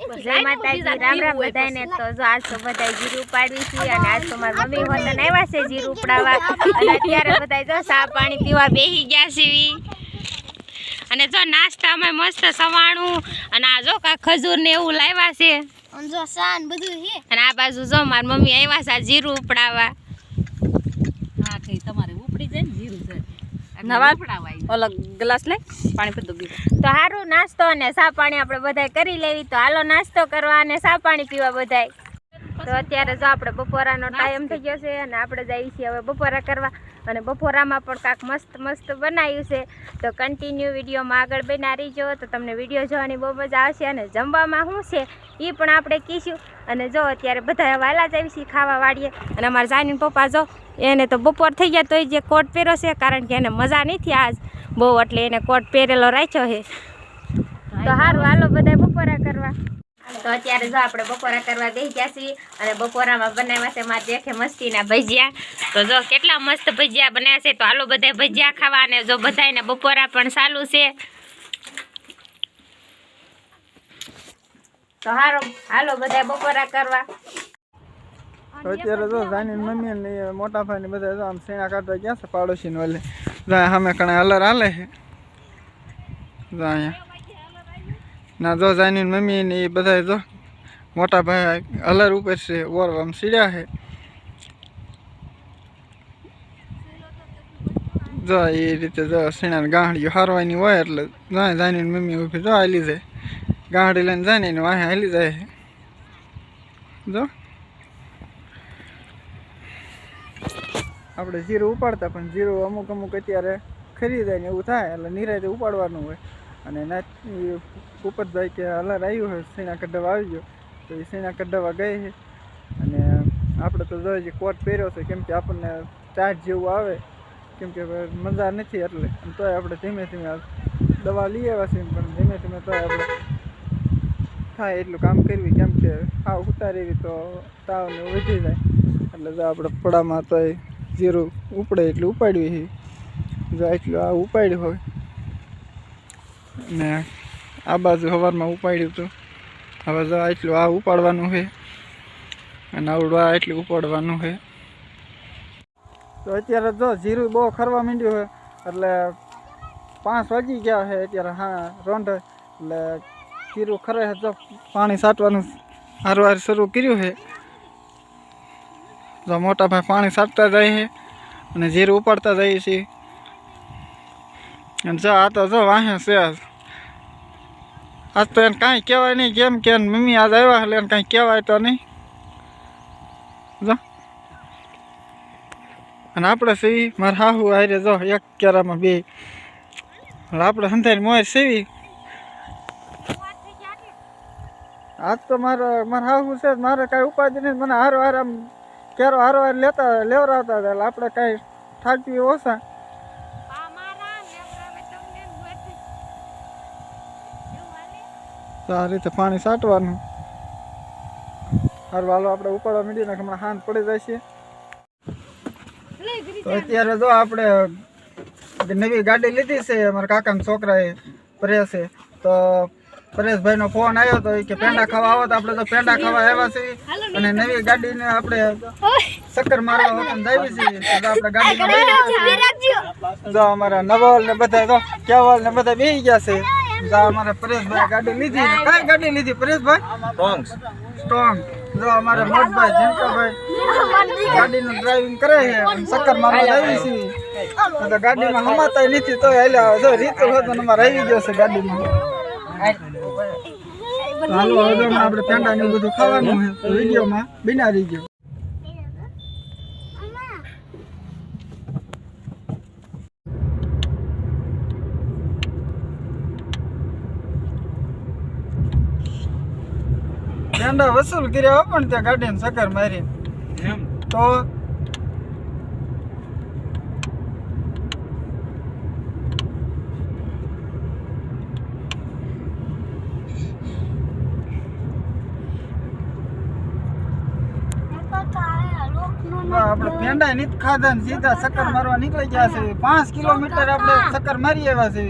જય માતાજી રામ રામ બધાને તો જો આજ તો બધા જીરું ઉપાડવી છે અને આજ તો મારી મમ્મી હોતન આવ્યા છે જીરું ઉપડાવવા અને અત્યારે બધા જો પાણી પીવા બેસી ગયા સીવી અને જો નાસ્તામાં મસ્ત સવાણું અને આ જો કા ખજૂર ને એવું લાવ્યા છે. અને જો સાન બધું અને આ બાજુ જો માર મમ્મી આવ્યા છે આ જીરું ઉપડાવવા હા કઈ તમારે ઉપડી જાય ને જીરું છે. નવા? ઓલો ગ્લાસ લઈ પાણી પીતું પીવું તો સારું નાસ્તો અને ચા પાણી આપણે બધાય કરી લેવી. તો હાલો નાસ્તો કરવા અને સાફ પાણી પીવા બધાય. તો અત્યારે જો આપણે બપોરાનો ટાઈમ થઈ ગયો છે અને આપણે જઈએ છીએ હવે બપોરા કરવા. અને બપોરામાં પણ કાંક મસ્ત મસ્ત બનાવ્યું છે. તો કન્ટિન્યુ વિડીયોમાં આગળ બના રહીજો. તો તમને વીડિયો જોવાની બહુ મજા આવશે અને જમવામાં શું છે એ પણ આપણે કહીશું. અને જો અત્યારે બધા વાલા જ આવી છે ખાવા વાળીએ. અને અમારા જાની પપ્પા જો એને તો બપોર થઈ ગયા તોય જે કોટ પહેરો છે કારણ કે એને મજા નથી આજ. બહુ એટલે એને કોટ પહેરેલો રાખ્યો છે. તો સારું હાલો. બધા બપોરા કરવા. તો અત્યારે જો આપણે બપોરા કરવા બેસી ગયા છીએ અને બપોરામાં બનાવ્યા છે મારા દેખે મસ્તીના ભજીયા. તો જો કેટલા મસ્ત ભજીયા બનાવ્યા છે તો હાલો બધા ભજીયા ખાવા અને જો બધાને બપોરા પણ ચાલુ છે. તો હારો હાલો બધા બપોરા કરવા. અત્યારે મમ્મી મોટા ભાઈ ને બધા આમ સેણા પાડોશી ને ઓલે સામે અલર હાલે છે. ના, જો જાની મમ્મી ને એ બધા જો મોટા ભાઈ અલર ઉપર છે ઓર આમ સીડ્યા છે. જો એ રીતે જો સીણા ગાંહડીઓ હારવાની હોય એટલે જાય જાની મમ્મી ઊભી જો હાલી જાય. ગાંઠી લઈને જાય ને એને વાહે હાલી જાય. જો. આપણે જીરું ઉપાડતા પણ જીરું અમુક અમુક અત્યારે ખરીદાય ને એવું થાય એટલે નિરાયતે ઉપાડવાનું હોય. અને એના ઉપતભાઈ કે હલર આવ્યું હોય સીણા કઢાવા આવી ગયો. તો એ સીણા કઢાવા ગઈ છે અને આપણે તો જોઈએ કોટ પહેર્યો છે, કેમ કે આપણને ચાટ જેવું આવે. કેમ કે મજા નથી એટલે. તોય આપણે ધીમે ધીમે દવા લઈ આવ્યા છીએ, પણ ધીમે ધીમે તોય આપણે થાય એટલું કામ કરવી. કેમ કે હાવ ઉતારી એવી તો તાવ ને વધી જાય. એટલે જો આપણે પડામાં તોય જીરું ઉપડે એટલું ઉપાડ્યું છે જો એટલું આ ઉપાડ્યું હોય ને આ બાજુ સવારમાં ઉપાડ્યું હતું હવે જો એટલું આ ઉપાડવાનું છે અને આવડું આ એટલું ઉપાડવાનું છે. તો અત્યારે જો જીરું બહુ ખરવા માંડ્યું છે, એટલે પાંચ વાગી ગયા છે અત્યારે, હા, રોંઢ. એટલે જીરું ખરે છે, જો પાણી સાટવાનું હારવાર શરૂ કર્યું છે. જો મોટા ભાઈ પાણી સાટતા જાય છે અને જીરું ઉપાડતા જઈએ છીએ. અને જો આ તો જો વાહે છે આજ તો એને કાંઈ કહેવાય નહીં કેમ કે મમ્મી આજ આવ્યા એટલે એને કાંઈ કહેવાય તો નહીં. જો. અને આપણે સીવી, મારા હાહુ હારે જો, એક કેરામાં બે. આપણે સંધાઈ મોર સીવી. આજ તો મારે, મારા હાહુ છે, મારે કાંઈ ઉપાધિ નહીં, મને હારો હાર કેરો હારો હાર લેતા લેવરાવતા હતા, એટલે આપણે કાંઈ થાકવી ઓછા. તો આ રીતે પાણી સાટવાનું હાર હાલો આપણે ઉપાડવા મીડીએ ને હમણાં હાંત પડી જાય છે. તો અત્યારે જો આપણે નવી ગાડી લીધી છે અમારા કાકાના છોકરાએ પ્રેસે તો પરેશભાઈનો ફોન આવ્યો તો કે પેંડા ખાવા આવો તો આપણે તો પેંડા ખાવા આવ્યા છીએ. અને નવી ગાડીને આપણે ચક્કર મારવા વખત આવી છીએ. તો આપણે ગાડીમાં જો અમારા નવલ ને બધા જો કેવલ ને બધા બેસી ગયા છે. જો અમારે પરેશભાઈ ગાડી લીધી. કઈ ગાડી લીધી પરેશભાઈ? સ્ટ્રોંગ જો અમારે મોટભાઈ જનકાભાઈ ગાડીનું ડ્રાઇવિંગ કરે છે. અને ચક્કર મારવા આવી છે. તો ગાડીમાં હમાતા નથી તો હેલ્યા જો રીતો હતો અમારે આવી ગયો છે ગાડીમાં. હાલો હવે આપણે પેંડા ને એવું બધું ખાવાનું છે વિડીયોમાં બિના રહી ગયો. પેંડા વસૂલ કર્યા પણ ત્યાં ગાડીને ચક્કર મારી તો આપણે પેંડા નીત ખાધા ને સીધા ચક્કર મારવા નીકળી ગયા છે. પાંચ કિલોમીટર આપણે ચક્કર મારી આવ્યા છે.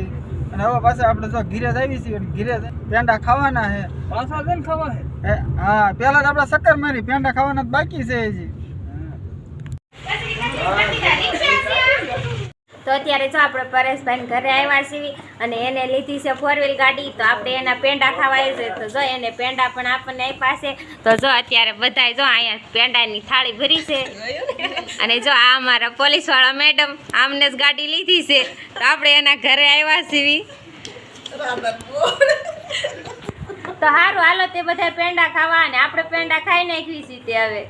અને હવે પાછા આપણે જો ઘીરે જ આવી છીએ ઘીરે પેંડા ખાવાના છે. પાછા જઈને ખાવા હે હે, પેલા તો આપણે મારી પેંડા ખાવાના બાકી છે હજી. તો અત્યારે જો આપણે પરેશભાઈ ઘરે આવ્યા છીએ અને એને લીધી છે ફોર વ્હીલ ગાડી તો આપણે એના પેંડા ખાવા છે તો જો એને પેંડા પણ આપણને આપ્યા છે. તો જો અત્યારે બધાય જો અહીંયા પેંડાની થાળી ભરી છે. અને જો આ અમારા પોલીસવાળા મેડમ આમને જ ગાડી લીધી છે. તો આપણે એના ઘરે આવ્યા છીએ. તો સારું હાલો તે બધા પેંડા ખાવા અને આપણે પેંડા ખાઈ છીએ તે હવે.